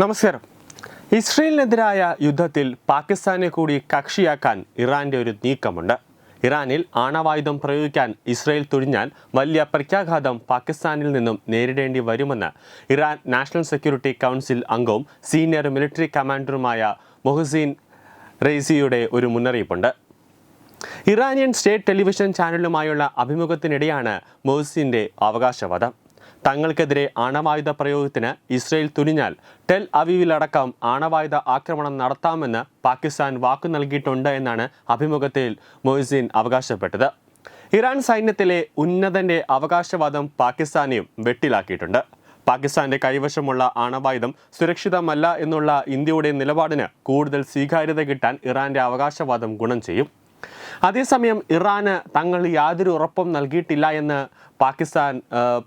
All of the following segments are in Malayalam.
നമസ്കാരം. ഇസ്രയേലിനെതിരായ യുദ്ധത്തിൽ പാകിസ്ഥാനെ കൂടി കക്ഷിയാക്കാൻ ഇറാന്റെ ഒരു നീക്കമുണ്ട്. ഇറാനിൽ ആണവായുധം പ്രയോഗിക്കാൻ ഇസ്രയേൽ തുഴിഞ്ഞാൽ വലിയ പ്രത്യാഘാതം പാകിസ്ഥാനിൽ നിന്നും നേരിടേണ്ടി വരുമെന്ന് ഇറാൻ നാഷണൽ സെക്യൂരിറ്റി കൗൺസിൽ അംഗവും സീനിയർ മിലിറ്ററി കമാൻഡറുമായ മൊഹസീൻ റെയ്സിയുടെ ഒരു മുന്നറിയിപ്പുണ്ട്. ഇറാനിയൻ സ്റ്റേറ്റ് ടെലിവിഷൻ ചാനലുമായുള്ള അഭിമുഖത്തിനിടെയാണ് മൊഹസിന്റെ അവകാശവാദം. തങ്ങൾക്കെതിരെ ആണവായുധ പ്രയോഗത്തിന് ഇസ്രയേൽ തുനിഞ്ഞാൽ ടെൽ അവീവിലടക്കം ആണവായുധ ആക്രമണം നടത്താമെന്ന് പാകിസ്ഥാൻ വാക്കു നൽകിയിട്ടുണ്ട് എന്നാണ് അഭിമുഖത്തിൽ മൊയ്സീൻ അവകാശപ്പെട്ടത്. ഇറാൻ സൈന്യത്തിലെ ഉന്നതന്റെ അവകാശവാദം പാകിസ്ഥാനെയും വെട്ടിലാക്കിയിട്ടുണ്ട്. പാകിസ്ഥാന്റെ കൈവശമുള്ള ആണവായുധം സുരക്ഷിതമല്ല എന്നുള്ള ഇന്ത്യയുടെ നിലപാടിന് കൂടുതൽ സ്വീകാര്യത കിട്ടാൻ ഇറാന്റെ അവകാശവാദം ഗുണം ചെയ്യും. അതേസമയം ഇറാന് തങ്ങൾ യാതൊരു ഉറപ്പും നൽകിയിട്ടില്ല എന്ന് പാകിസ്ഥാൻ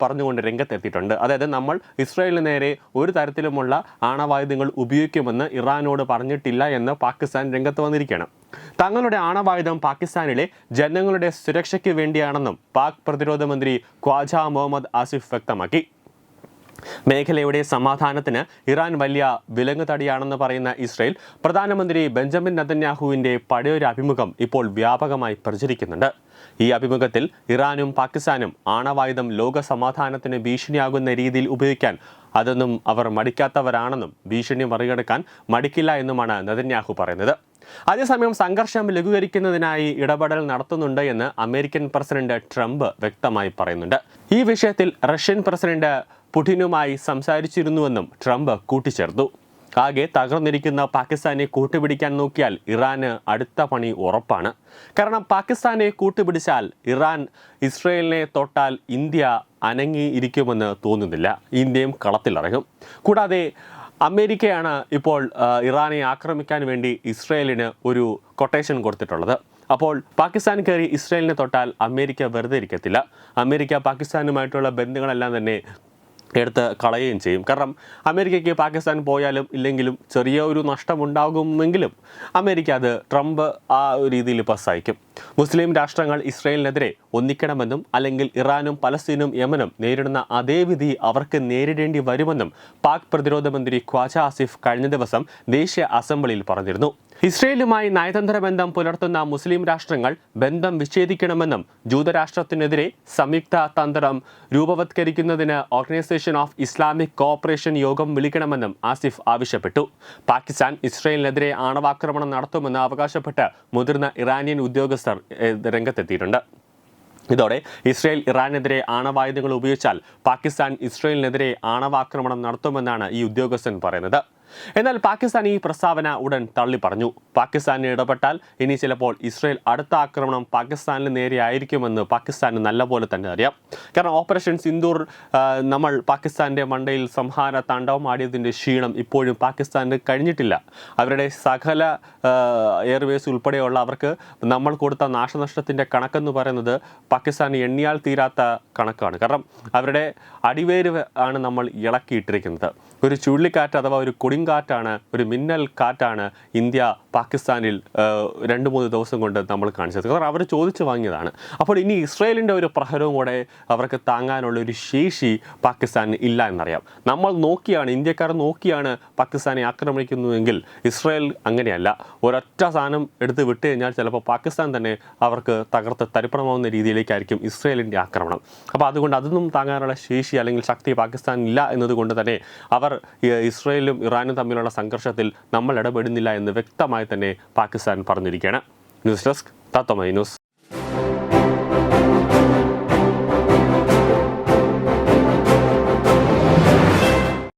പറഞ്ഞുകൊണ്ട് രംഗത്തെത്തിയിട്ടുണ്ട്. അതായത് നമ്മൾ ഇസ്രായേലിന് നേരെ ഒരു തരത്തിലുമുള്ള ആണവായുധങ്ങൾ ഉപയോഗിക്കുമെന്ന് ഇറാനോട് പറഞ്ഞിട്ടില്ല എന്ന് പാകിസ്ഥാൻ രംഗത്ത് വന്നിരിക്കുകയാണ്. തങ്ങളുടെ ആണവായുധം പാകിസ്ഥാനിലെ ജനങ്ങളുടെ സുരക്ഷയ്ക്ക് വേണ്ടിയാണെന്നും പാക് പ്രതിരോധ മന്ത്രി ഖ്വാജ മുഹമ്മദ് ആസിഫ് വ്യക്തമാക്കി. മേഖലയുടെ സമാധാനത്തിന് ഇറാൻ വലിയ വിലങ്ങ് തടിയാണെന്ന് പറയുന്ന ഇസ്രയേൽ പ്രധാനമന്ത്രി ബെഞ്ചമിൻ നതന്യാഹുവിന്റെ പഴയൊരു അഭിമുഖം ഇപ്പോൾ വ്യാപകമായി പ്രചരിക്കുന്നുണ്ട്. ഈ അഭിമുഖത്തിൽ ഇറാനും പാകിസ്ഥാനും ആണവായുധം ലോക സമാധാനത്തിന് ഭീഷണിയാകുന്ന രീതിയിൽ ഉപയോഗിക്കാൻ അതൊന്നും അവർ മടിക്കാത്തവരാണെന്നും ഭീഷണി മറികടക്കാൻ മടിക്കില്ല എന്നുമാണ് നതന്യാഹു പറയുന്നത്. അതേസമയം സംഘർഷം ലഘൂകരിക്കുന്നതിനായി ഇടപെടൽ നടത്തുന്നുണ്ട് എന്ന് അമേരിക്കൻ പ്രസിഡന്റ് ട്രംപ് വ്യക്തമായി പറയുന്നുണ്ട്. ഈ വിഷയത്തിൽ റഷ്യൻ പ്രസിഡന്റ് പുടിനുമായി സംസാരിച്ചിരുന്നുവെന്നും ട്രംപ് കൂട്ടിച്ചേർത്തു. ആകെ തകർന്നിരിക്കുന്ന പാകിസ്ഥാനെ കൂട്ടുപിടിക്കാൻ നോക്കിയാൽ ഇറാന് അടുത്ത പണി ഉറപ്പാണ്. കാരണം പാകിസ്ഥാനെ കൂട്ടുപിടിച്ചാൽ ഇറാൻ ഇസ്രയേലിനെ തൊട്ടാൽ ഇന്ത്യ അനങ്ങിയിരിക്കുമെന്ന് തോന്നുന്നില്ല. ഇന്ത്യയും കളത്തിലിറങ്ങും. കൂടാതെ അമേരിക്കയാണ് ഇപ്പോൾ ഇറാനെ ആക്രമിക്കാൻ വേണ്ടി ഇസ്രയേലിന് ഒരു കൊട്ടേഷൻ കൊടുത്തിട്ടുള്ളത്. അപ്പോൾ പാകിസ്ഥാൻ കയറി ഇസ്രയേലിനെ തൊട്ടാൽ അമേരിക്ക വെറുതെ ഇരിക്കത്തില്ല. അമേരിക്ക പാകിസ്ഥാനുമായിട്ടുള്ള ബന്ധങ്ങളെല്ലാം തന്നെ എടുത്ത് കളയുകയും ചെയ്യും. കാരണം അമേരിക്കയ്ക്ക് പാകിസ്ഥാൻ പോയാലും ഇല്ലെങ്കിലും ചെറിയ ഒരു നഷ്ടമുണ്ടാകുമെങ്കിലും അമേരിക്ക അത് ട്രംപ് ആ ഒരു രീതിയിൽ ഇപ്പോൾ മുസ്ലിം രാഷ്ട്രങ്ങൾ ഇസ്രയേലിനെതിരെ ഒന്നിക്കണമെന്നും അല്ലെങ്കിൽ ഇറാനും പലസ്തീനും യമനും നേരിടുന്ന അതേ വിധി അവർക്ക് നേരിടേണ്ടി വരുമെന്നും പാക് പ്രതിരോധ മന്ത്രി ഖ്വാജ ആസിഫ് കഴിഞ്ഞ ദിവസം ദേശീയ അസംബ്ലിയിൽ പറഞ്ഞിരുന്നു. ഇസ്രയേലുമായി നയതന്ത്ര ബന്ധം പുലർത്തുന്ന മുസ്ലിം രാഷ്ട്രങ്ങൾ ബന്ധം വിച്ഛേദിക്കണമെന്നും ജൂതരാഷ്ട്രത്തിനെതിരെ സംയുക്ത തന്ത്രം രൂപവത്കരിക്കുന്നതിന് ഓർഗനൈസേഷൻ ഓഫ് ഇസ്ലാമിക് കോഓപ്പറേഷൻ യോഗം വിളിക്കണമെന്നും ആസിഫ് ആവശ്യപ്പെട്ടു. പാകിസ്ഥാൻ ഇസ്രയേലിനെതിരെ ആണവാക്രമണം നടത്തുമെന്ന് അവകാശപ്പെട്ട് മുതിർന്ന ഇറാനിയൻ ഉദ്യോഗസ്ഥർ രംഗത്തെത്തിയിട്ടുണ്ട്. ഇതോടെ ഇസ്രയേൽ ഇറാനെതിരെ ആണവായുധങ്ങൾ ഉപയോഗിച്ചാൽ പാകിസ്ഥാൻ ഇസ്രയേലിനെതിരെ ആണവാക്രമണം നടത്തുമെന്നാണ് ഈ ഉദ്യോഗസ്ഥൻ പറയുന്നത്. എന്നാൽ പാകിസ്ഥാൻ ഈ പ്രസ്താവന ഉടൻ തള്ളി പറഞ്ഞു. പാകിസ്ഥാൻ ഇടപെട്ടാൽ ഇനി ചിലപ്പോൾ ഇസ്രയേൽ അടുത്ത ആക്രമണം പാകിസ്ഥാനിൽ നേരെയായിരിക്കുമെന്ന് പാകിസ്ഥാന് നല്ലപോലെ തന്നെ അറിയാം. കാരണം ഓപ്പറേഷൻ സിന്ദൂർ നമ്മൾ പാകിസ്ഥാന്റെ മണ്ടയിൽ സംഹാര താണ്ഡവം ആടിയതിന്റെ ക്ഷീണം ഇപ്പോഴും പാകിസ്ഥാന് കഴിഞ്ഞിട്ടില്ല. അവരുടെ സകല എയർവേസ് ഉൾപ്പെടെയുള്ള അവർക്ക് നമ്മൾ കൊടുത്ത നാശനഷ്ടത്തിന്റെ കണക്കെന്ന് പറയുന്നത് പാകിസ്ഥാൻ എണ്ണിയാൽ തീരാത്ത കണക്കാണ്. കാരണം അവരുടെ അടിവേര് ആണ് നമ്മൾ ഇളക്കിയിട്ടിരിക്കുന്നത്. ഒരു ചുഴലിക്കാറ്റ് അഥവാ ഒരു കൊടുങ്കാറ്റാണ് ഒരു മിന്നൽ കാറ്റാണ് ഇന്ത്യ പാകിസ്ഥാനിൽ രണ്ട് മൂന്ന് ദിവസം കൊണ്ട് നമ്മൾ കാണിച്ചത്. കാരണം അവർ ചോദിച്ചു വാങ്ങിയതാണ്. അപ്പോൾ ഇനി ഇസ്രയേലിന്റെ ഒരു പ്രഹരവും കൂടെ അവർക്ക് താങ്ങാനുള്ള ഒരു ശേഷി പാകിസ്ഥാൻ ഇല്ല എന്നറിയാം. നമ്മൾ നോക്കിയാണ് ഇന്ത്യക്കാർ നോക്കിയാണ് പാകിസ്ഥാനെ ആക്രമിക്കുന്നുവെങ്കിൽ ഇസ്രയേൽ അങ്ങനെയല്ല. ഒരൊറ്റ സാധനം എടുത്ത് വിട്ടു കഴിഞ്ഞാൽ ചിലപ്പോൾ പാകിസ്ഥാൻ തന്നെ അവർക്ക് തകർത്ത് തരിപ്പണമാവുന്ന രീതിയിലേക്കായിരിക്കും ഇസ്രയേലിന്റെ ആക്രമണം. അപ്പോൾ അതുകൊണ്ട് അതൊന്നും താങ്ങാനുള്ള ശേഷി അല്ലെങ്കിൽ ശക്തി പാകിസ്ഥാനില്ല എന്നതുകൊണ്ട് തന്നെ അവർ ഇസ്രയേലും ഇറാനും തമ്മിലുള്ള സംഘർഷത്തിൽ നമ്മൾ ഇടപെടുന്നില്ല എന്ന് വ്യക്തമായി തന്നെ പാകിസ്ഥാൻ പറഞ്ഞിരിക്കുകയാണ്. News desk Tatvamayi news.